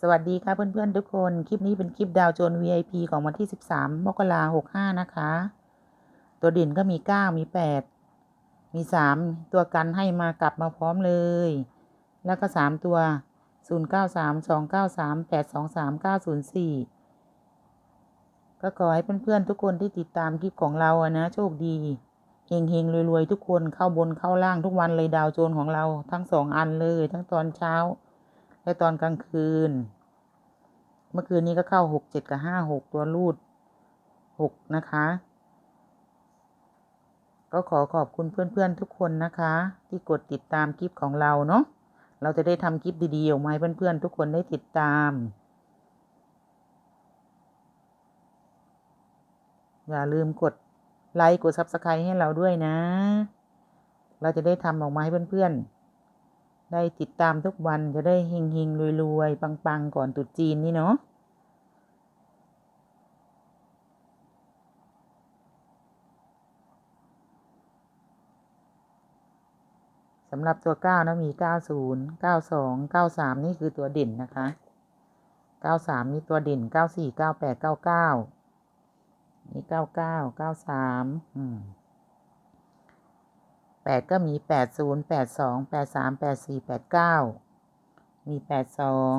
สวัสดีค่ะเพื่อนๆทุกคน คลิปนี้เป็นคลิปดาวโจน VIP ของวันที่ 13 มกราหกห้านะคะ ตัวเด่นก็มี 9 มี 8 มี 3 ตัวกันให้มากลับมาพร้อมเลย แล้วก็ 3 ตัว 0 9 3 2 9 3 8 2 3 9 0 4 ก็ขอให้เพื่อนๆทุกคนที่ติดตามคลิปของเราอะนะ โชคดีเฮงเฮงๆรวยๆ ทุกคนเข้าบนเข้าล่างทุกวันเลยดาวโจนของเราทั้งสองอันเลย ทั้งตอนเช้า และตอนกลางคืน เมื่อคืนนี้ก็เข้าหกเจ็ดกับห้าหกตัวรูดหกนะคะ ก็ขอขอบคุณเพื่อนๆทุกคนนะคะ ที่กดติดตามคลิปของเราเนาะเราจะได้ทำคลิปดีๆออกมาให้เพื่อนๆทุกคนได้ติดตาม อย่าลืมกดไลค์กดซับสไครต์ให้เราด้วยนะ เราจะได้ทำออกมาให้เพื่อนๆ ได้ติดตามทุกวันจะได้เฮงเฮงรวยๆปังๆก่อนตรุษจีนนี่เนาะสำหรับตัวเก้านะมีเก้าศูนย์เก้าสองเก้าสามนี่คือตัวเด่นนะคะเก้าสามนี่ตัวเด่นเก้าสี่เก้าแปดเก้าเก้านี่เก้าเก้าเก้าสามอืม แปดก็มีแปดศูนย์แปดสองแปดสามแปดสี่แปดเก้ามีแปดสอง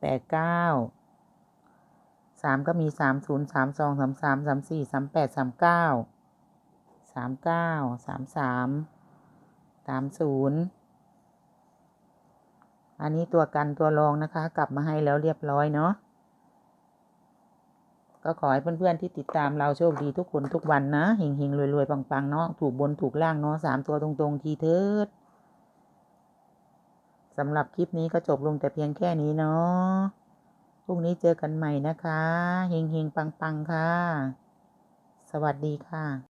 แปดเก้าสามก็มีสามศูนย์สามสองสามสามสามสี่สามแปดสามเก้าสามเก้าสามสามสามศูนย์อันนี้ตัวกันตัวรองนะคะ กลับมาให้แล้วเรียบร้อยเนาะ ก็ขอให้เพื่อนๆที่ติดตามเราโชคดีทุกคนทุกวันนะเฮงๆรวยๆปังๆเนาะถูกบนถูกล่างเนาะสามตัวตรงๆ ทีเถิดสำหรับคลิปนี้ก็จบลงแต่เพียงแค่นี้เนาะพรุ่งนี้เจอกันใหม่นะคะเฮงๆปังๆค่ะ สวัสดีค่ะ